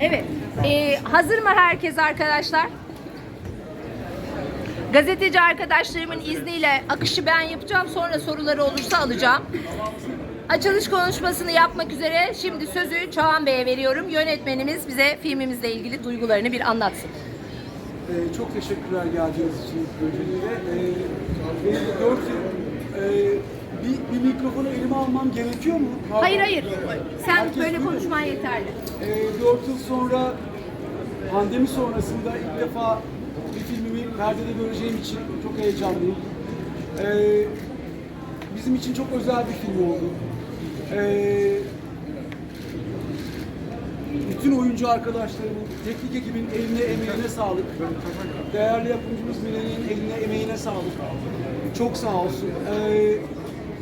Evet. Ee, hazır mı herkes arkadaşlar? Gazeteci arkadaşlarımın izniyle akışı ben yapacağım. Sonra soruları olursa alacağım. Açılış konuşmasını yapmak üzere şimdi sözü Çağan Bey'e veriyorum. Yönetmenimiz bize filmimizle ilgili duygularını bir anlatsın. Ee, çok teşekkürler geldiğiniz için öncelikle. Ee, benim de dört yıl e, bir, bir mikrofonu elime almam gerekiyor mu? Hayır hayır. Sen Herkes böyle duyuyor. konuşman yeterli. Ee, dört yıl sonra pandemi sonrasında ilk defa bir filmimi perdede göreceğim için çok heyecanlıyım. Ee, bizim için çok özel bir film oldu. Ee, bütün oyuncu arkadaşlarımın, teknik ekibin eline emeğine sağlık. Değerli yapımcımız Mine'nin eline emeğine sağlık. Çok sağ olsun. Ee,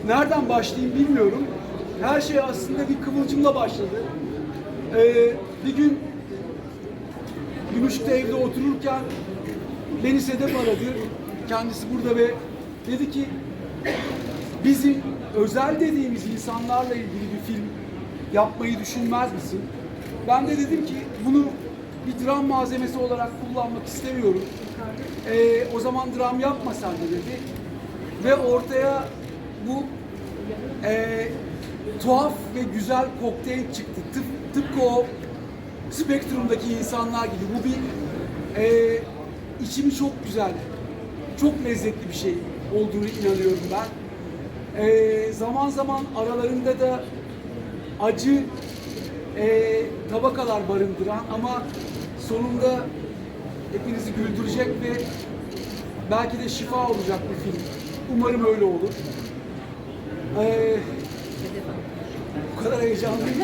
nereden başlayayım bilmiyorum. Her şey aslında bir kıvılcımla başladı. Ee, bir gün Gümüşlük'te evde otururken beni Sedef aradı. Kendisi burada ve dedi ki bizim özel dediğimiz insanlarla ilgili bir film yapmayı düşünmez misin? Ben de dedim ki bunu bir dram malzemesi olarak kullanmak istemiyorum. Ee, o zaman dram yapma sen de dedi. Ve ortaya bu ee, tuhaf ve güzel kokteyl çıktı. Tıp, tıpkı o spektrumdaki insanlar gibi. Bu bir ee, içimi çok güzel, çok lezzetli bir şey olduğunu inanıyorum ben. Ee, zaman zaman aralarında da acı ee, tabakalar barındıran ama sonunda hepinizi güldürecek ve belki de şifa olacak bir film. Umarım öyle olur. Ee, bu kadar heyecanlıyım.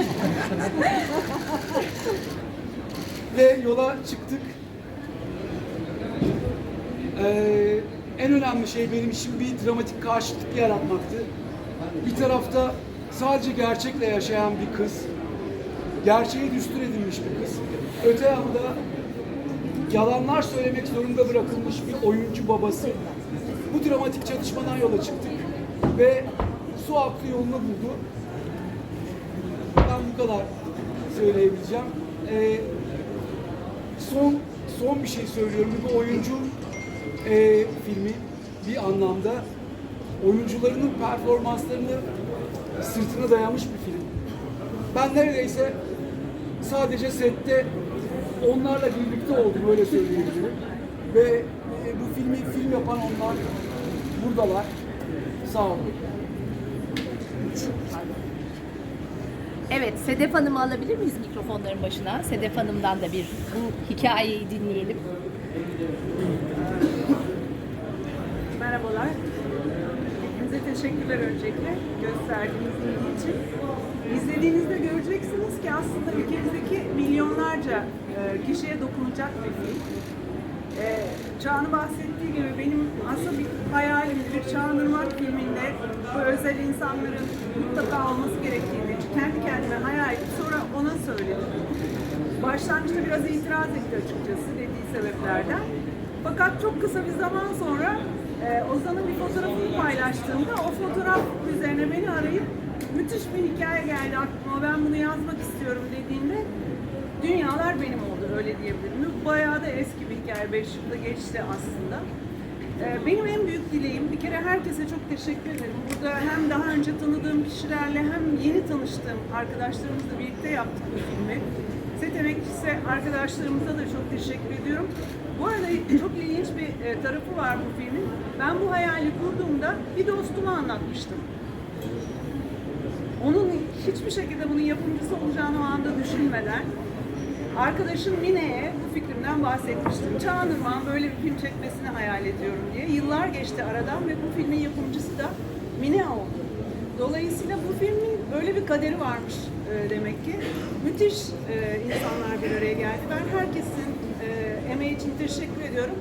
Ve yola çıktık. Ee, en önemli şey benim için bir dramatik karşıtlık yaratmaktı. Bir tarafta sadece gerçekle yaşayan bir kız, gerçeği düstur edilmiş bir kız. Öte yanda yalanlar söylemek zorunda bırakılmış bir oyuncu babası. Bu dramatik çatışmadan yola çıktık ve su aktı yolunu buldu. Ben bu kadar söyleyebileceğim. Ee, son son bir şey söylüyorum. Bu oyuncu e, filmi bir anlamda oyuncularının performanslarını sırtına dayamış bir film. Ben neredeyse sadece sette onlarla birlikte oldum öyle söyleyebilirim. Ve e, bu filmi film yapan onlar buradalar. Sağ olun. Evet, Sedef Hanım'ı alabilir miyiz mikrofonların başına? Sedef Hanım'dan da bir bu hikayeyi dinleyelim. Merhabalar. Hepinize teşekkürler öncelikle gösterdiğiniz ilgi için. İzlediğinizde göreceksiniz ki aslında ülkemizdeki milyonlarca e, kişiye dokunacak bir film. E, Çağan'ın bahsettiği gibi benim aslında bir hayalimdi bir Çağan Irmak filminde özel insanların mutlaka olması gerektiğini kendi kendime hayal edip sonra ona söyledim. Başlangıçta biraz itiraz etti açıkçası dediği sebeplerden. Fakat çok kısa bir zaman sonra e, Ozan'ın bir fotoğrafını paylaştığımda o fotoğraf üzerine beni arayıp müthiş bir hikaye geldi aklıma ben bunu yazmak istiyorum dediğinde dünyalar benim oldu öyle diyebilirim. Bayağı da eski bir hikaye 5 yılda geçti aslında. E, Benim en büyük dileğim bir kere herkese çok teşekkür ederim. Burada hem daha önce tanıdığım kişilerle hem yeni tanıştığım arkadaşlarımızla birlikte yaptık bu filmi. Set emekçisi arkadaşlarımıza da çok teşekkür ediyorum. Bu arada çok ilginç bir e, tarafı var bu filmin. Ben bu hayali kurduğumda bir dostuma anlatmıştım. Onun hiçbir şekilde bunun yapımcısı olacağını o anda düşünmeden arkadaşım Mine'ye bu fikrimden bahsetmiştim. Çağan Irmak'ın böyle bir film çekmesini hayal ediyorum diye. Yıllar geçti aradan ve bu filmin yapımcısı da Mine oldu. Dolayısıyla bu filmin böyle bir kaderi varmış e, demek ki. Müthiş e, insanlar bir araya geldi. Ben herkesin e, emeği için teşekkür ediyorum.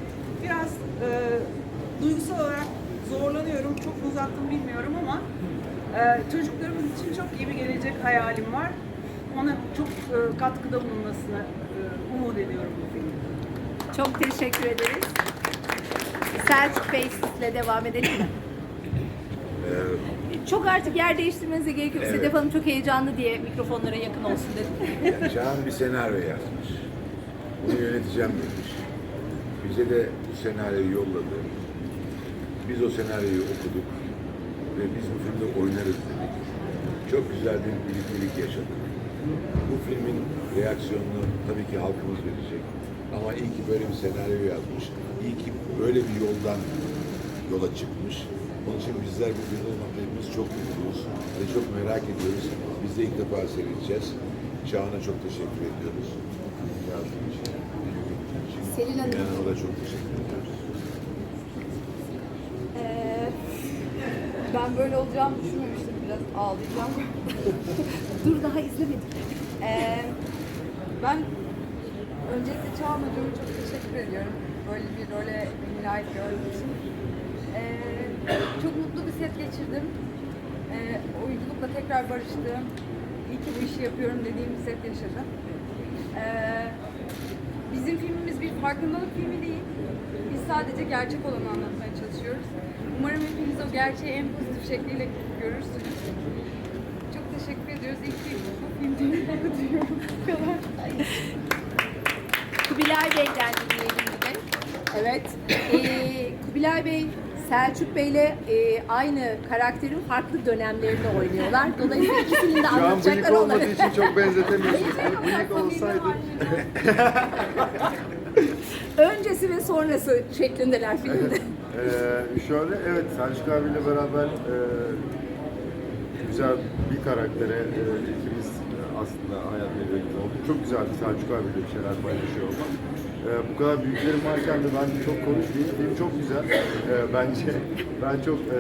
Biraz e, duygusal olarak zorlanıyorum. Çok uzattım bilmiyorum ama e, çocuklarımız için çok iyi bir gelecek hayalim var. Ona çok e, katkıda bulunmasını e, umut ediyorum bu filmin. Çok teşekkür ederiz. Selçuk Bey sizle devam edelim mi? Ee, Çok artık yer değiştirmenize gerek yok. Evet. Sedef Hanım çok heyecanlı diye mikrofonlara yakın olsun dedim. Yani Çağan bir senaryo yazmış. Bunu yöneteceğim demiş. Bize de bu senaryoyu yolladı. Biz o senaryoyu okuduk ve biz bu filmde oynarız dedik. Çok güzel bir birliktelik yaşadık. Bu filmin reaksiyonunu tabii ki halkımız verecek. Ama iyi ki böyle bir senaryo yazmış. İyi ki böyle bir yoldan yola çıkmış. Onun için bizler bu olmakta hepimiz çok mutluyuz ve çok merak ediyoruz. Biz de ilk defa seyredeceğiz. Çağan'a çok teşekkür ediyoruz. Yazdığı için. Selin Hanım. İnan'a da çok teşekkür ediyoruz. Ee, ben böyle olacağımı düşünmemiştim. Ağlayacağım. Dur daha izlemedim. Ee, ben öncelikle Çağan Hocam'a çok teşekkür ediyorum. Böyle bir role beni layık gördüğü için. Ee, çok mutlu bir set geçirdim. Ee, oyunculukla tekrar barıştım. İyi ki bu işi yapıyorum dediğim bir set yaşadım. Ee, bizim filmimiz bir farkındalık filmi değil. Biz sadece gerçek olanı anlatmaya çalışıyoruz. Umarım hepiniz o gerçeği en pozitif şekliyle görürsünüz. Çok teşekkür ediyoruz. İyi ki bu film dünyaya diyorum. Bu kadar. Kubilay Bey'den dinleyelim bir de. Evet. Ee, Kubilay Bey Selçuk Bey'le e, aynı karakterin farklı dönemlerinde oynuyorlar. Dolayısıyla ikisinin de Şu an anlatacakları bıyık olmadığı olabilir. için çok benzetemiyorsunuz. bıyık olsaydı Öncesi ve sonrası şeklindeler filmde. Ee, şöyle evet Selçuk abiyle beraber e, güzel bir karaktere e, ikimiz aslında hayat birlikte olduk. Çok güzeldi Selçuk abiyle bir şeyler paylaşıyor olmak. Ee, bu kadar büyüklerim varken de ben çok konuşmayayım. Film çok güzel. Ee, bence ben çok e,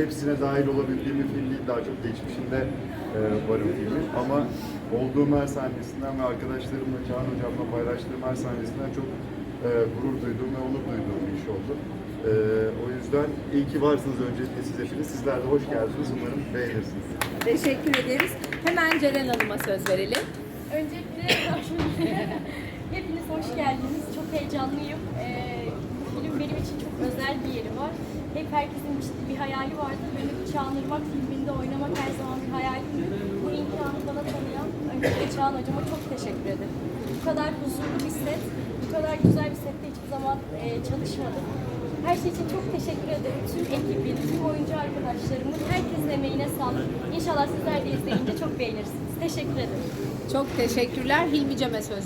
hepsine dahil olabildiğim bir film değil. Daha çok geçmişinde e, varım filmin. Ama olduğum her sahnesinden ve arkadaşlarımla, Çağan Hocam'la paylaştığım her sahnesinden çok e, gurur duyduğum ve onur duyduğum bir iş oldu. E, o yüzden iyi ki varsınız öncelikle siz hepiniz. Sizler de hoş geldiniz. Umarım beğenirsiniz. Teşekkür ederiz. Hemen Ceren Hanım'a söz verelim. Öncelikle hepiniz hoş geldiniz. Çok heyecanlıyım. Ee, bu film benim için çok özel bir yeri var. Hep herkesin işte bir hayali vardır. Benim de Çağınırmak filminde oynamak her zaman bir hayalimdi. Bu imkanı bana tanıyan öncelikle Çağan Hocama çok teşekkür ederim. Bu kadar huzurlu bir set, kadar güzel bir sette hiçbir zaman e, çalışmadım. Her şey için çok teşekkür ederim. Tüm ekibin, tüm oyuncu arkadaşlarımın, herkesin emeğine sağlık. İnşallah sizler de izleyince çok beğenirsiniz. Teşekkür ederim. Çok teşekkürler. Hilmi Cem'e söz